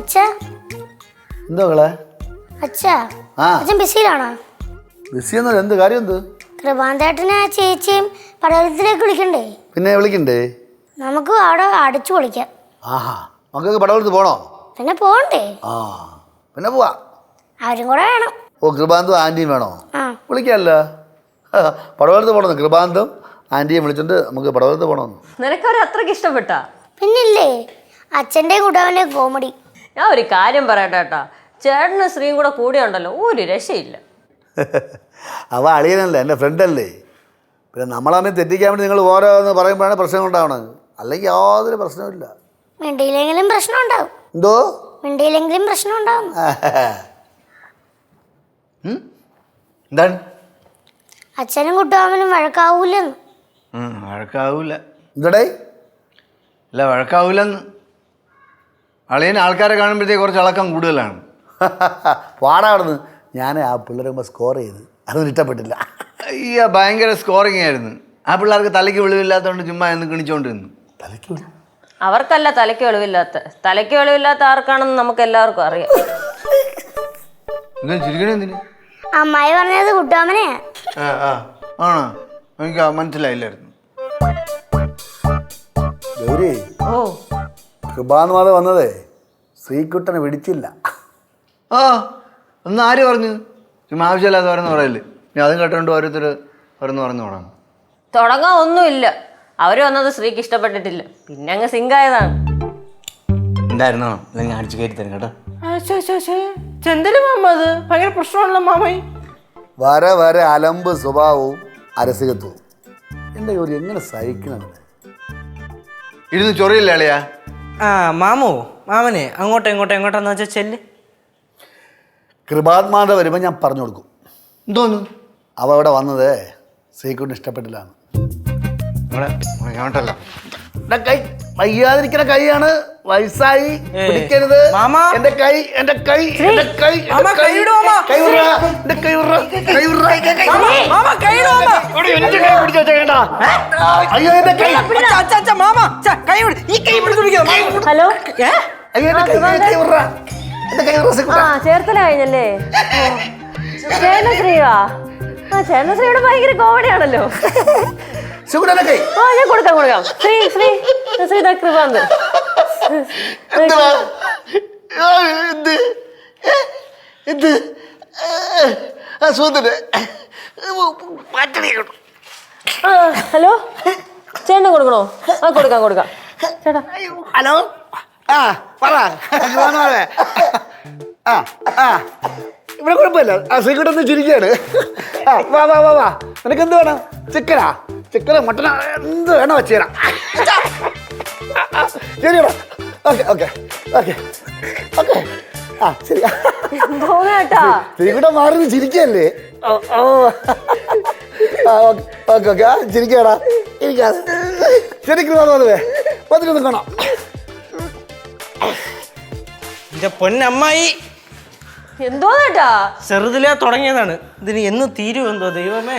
എന്തോ അച്ഛാ. ആ. അച്ഛൻ ബിസിയിലാണോ? ബിസി എന്നല്ല എന്ത് കാര്യം എന്ത്? കൃപാന്തേട്ടനെ ചേച്ചിയും പടവലത്തിലേക്ക് വിളിക്കണ്ടേ? പിന്നെ വിളിക്കണ്ടേ? നമുക്ക് അവിടെ അടിച്ചു പൊളിക്കാം. ആഹാ. മക്കൾക്ക് പടവലത്ത് പോണോ? പിന്നെ പോണ്ടേ? ആ. പിന്നെ പോവാ. അവരും കൂടെ വേണം. ഓ കൃപാന്തും ആന്റിയും വേണോ? ആ. വിളിക്കാമല്ലോ പടവലത്ത് പോകണമെന്ന് കൃപാന്തും ആന്റിയും വിളിച്ചിട്ട് നമുക്ക് പടവലത്ത് പോകണമെന്ന് നിനക്കവരെ അത്രയ്ക്ക് ഇഷ്ടപ്പെട്ടാ? പിന്നില്ലേ? അച്ഛന്റെ കൂട്ടവന്റെ കോമഡി. ഞാൻ ഒരു കാര്യം പറയട്ടെ കേട്ടോ. ചേട്ടന് സ്ത്രീയും കൂടെ കൂടിയുണ്ടല്ലോ ഒരു രക്ഷയില്ല. അവ അളിയനല്ലേ എന്റെ ഫ്രണ്ടല്ലേ? പിന്നെ നമ്മളാണെങ്കിൽ തെറ്റിക്കാൻ വേണ്ടി നിങ്ങൾ ഓരോന്ന് പറയുമ്പോഴാണ് പ്രശ്നം ഉണ്ടാവണത്. അല്ലെങ്കിൽ യാതൊരു പ്രശ്നമില്ല മിണ്ടിയില്ലെങ്കിലും പ്രശ്നം ഉണ്ടാവും. എന്തോ? മിണ്ടിയില്ലെങ്കിലും പ്രശ്നം ഉണ്ടാവും? എന്താണ്? അച്ഛനും കുട്ടുവാമനും വഴക്കാവൂലെന്ന്. വഴക്കാവൂല. എന്തടേ? അല്ല വഴക്കാവൂലെന്ന്. അളിയന് ആൾക്കാരെ കാണുമ്പോഴത്തേക്ക് കുറച്ച് ഇളക്കം കൂടുതലാണ്. പാടാണെന്ന് ഞാൻ ആ പിള്ളേരുമ്പോൾ സ്കോർ ചെയ്ത്. അതൊന്നും ഇഷ്ടപ്പെട്ടില്ല. അയ്യ ഭയങ്കര സ്കോറിങ് ആയിരുന്നു. ആ പിള്ളേർക്ക് തലയ്ക്ക് വെളിവില്ലാത്തതുകൊണ്ട് ചുമ്മാ എന്ന് കിണിച്ചോണ്ടിരുന്നു. തലയ്ക്ക് അവർക്കല്ല തലയ്ക്ക് വെളിവില്ലാത്ത. തലയ്ക്ക് വെളിവില്ലാത്ത ആർക്കാണെന്ന് നമുക്ക് എല്ലാവർക്കും അറിയാം. അമ്മായി പറഞ്ഞത് ആ ആണോ? എനിക്ക് മനസ്സിലായില്ലായിരുന്നു. ഓ. കൃപാനുമാത വന്നതേ. ശ്രീകുട്ടനെ വിളിച്ചില്ല. ആ ഒന്ന് ആര് പറഞ്ഞു? ചുമ്മാ ആവശ്യമില്ലാതെ ഓരോന്ന് പറയല്ലേ ഇനി അതും കേട്ടോണ്ട് ഓരോരുത്തർ ഓരോന്ന് പറഞ്ഞു തുടങ്ങും തുടങ്ങാൻ ഒന്നുമില്ല. അവർ വന്നത് ശ്രീക്ക് ഇഷ്ടപ്പെട്ടിട്ടില്ല. പിന്നെ അങ്ങ് സിങ്കായതാണ്. എന്തായിരുന്നോ? അല്ലെങ്കിൽ അടിച്ചു കയറ്റി തരും കേട്ടോ. ചെന്തൽ മാമ അത്? ഭയങ്കര പ്രശ്നമാണല്ലോ മാമൈ. വര വര അലമ്പ് സ്വഭാവവും അരസികത്വവും. എന്റെ ഒരു എങ്ങനെ സഹിക്കണം ഇരുന്ന് ചൊറിയില്ല അളിയാ? ആ മാമോ മാമനെ അങ്ങോട്ടോ ഇങ്ങോട്ടോ എങ്ങോട്ടാന്ന് വെച്ചാൽ ചെല്ല്. കൃപാത്മാത വരുമ്പോൾ ഞാൻ പറഞ്ഞു കൊടുക്കും. എന്തോന്നു? അവ അവിടെ വന്നത് ശ്രീകുട്ടന് ഇഷ്ടപ്പെട്ടില്ലാണ് നമ്മളെ കേട്ടല്ലോ എന്റെ കൈ വയ്യാതിരിക്കുന്ന കൈയാണ് വയസ്സായി പിടിക്കരുത് മാമാ. എന്റെ കൈ എന്റെ കൈ എന്റെ കൈ കൈ കൈ ഇടൂ, മാമാ. കൈ വിടറാ. എന്റെ കൈ വിടറാ. കൈ വിടറാ. മാമ കൈയിടോ മാമ എടി, എന്റെ കൈ പിടിച്ച് വെച്ചേക്കണ്ട. അയ്യോ എന്റെ കൈ അച്ഛാ അച്ഛ, അച്ഛ, മാമ കൈ വിട്. ഈ കൈ പിടിച്ച് പിടിക്കാം. ഹലോ ഏ? അയ്യോ എന്റെ കൈ കൈ വിടറാ. എന്റെ കൈ വിടറാ, ആ ശ്രീകുട്ടാ. ചേർത്തല കഴിഞ്ഞല്ലേ ശ്രീവാ ആ ശ്രീയുടെ ഭയങ്കര കോമഡിയാണല്ലോ ആ ഞാൻ കൊടുക്കാം കൊടുക്കാം. ശ്രീ ശ്രീ ശ്രീ ദാ കൃപാന്ത് എന്തുവാ? ആ, എന്ത്? ഏ, എന്ത്? ഏ, ആ സുഹൃത്തിന് മാറ്റണേ കേട്ടോ ആ ഹലോ? ചേട്ടൻ കൊടുക്കണോ? ആ കൊടുക്കാം കൊടുക്കാം. ചേട്ടാ. ഹലോ? ആ പറ. ആ ആ. ഇവിടെ കുഴപ്പമില്ല. ആ സീക്കിട്ടൊന്ന് ചിരിക്കുകയാണ് ആ വാ വാ വാ വാ. നിനക്ക് എന്ത് വേണം? ചിക്കനാ? ചിക്കനോ മട്ടന എന്ത് വേണോ വെച്ചുതരാം ശരിയടാ ഓക്കെ ഓക്കെ ഓക്കെ ഓക്കെ. ആ ശരി. ശ്രീകുട്ടൻ മാറി ചിരിക്കല്ലേ? ഓ ഓ. ആ ഓക്കെ ഓക്കെ ആ ചിരിക്കടാ. ഇരിക്കാതെ. ശരിക്കും വന്നതേ പതിനൊന്ന് കാണാം. എന്റെ പൊന്നമ്മായി. എന്തോ ചെറുതിലേ തുടങ്ങിയതാണ്. ഇതിന് എന്ന് തീരുമെന്തോ ദൈവമേ?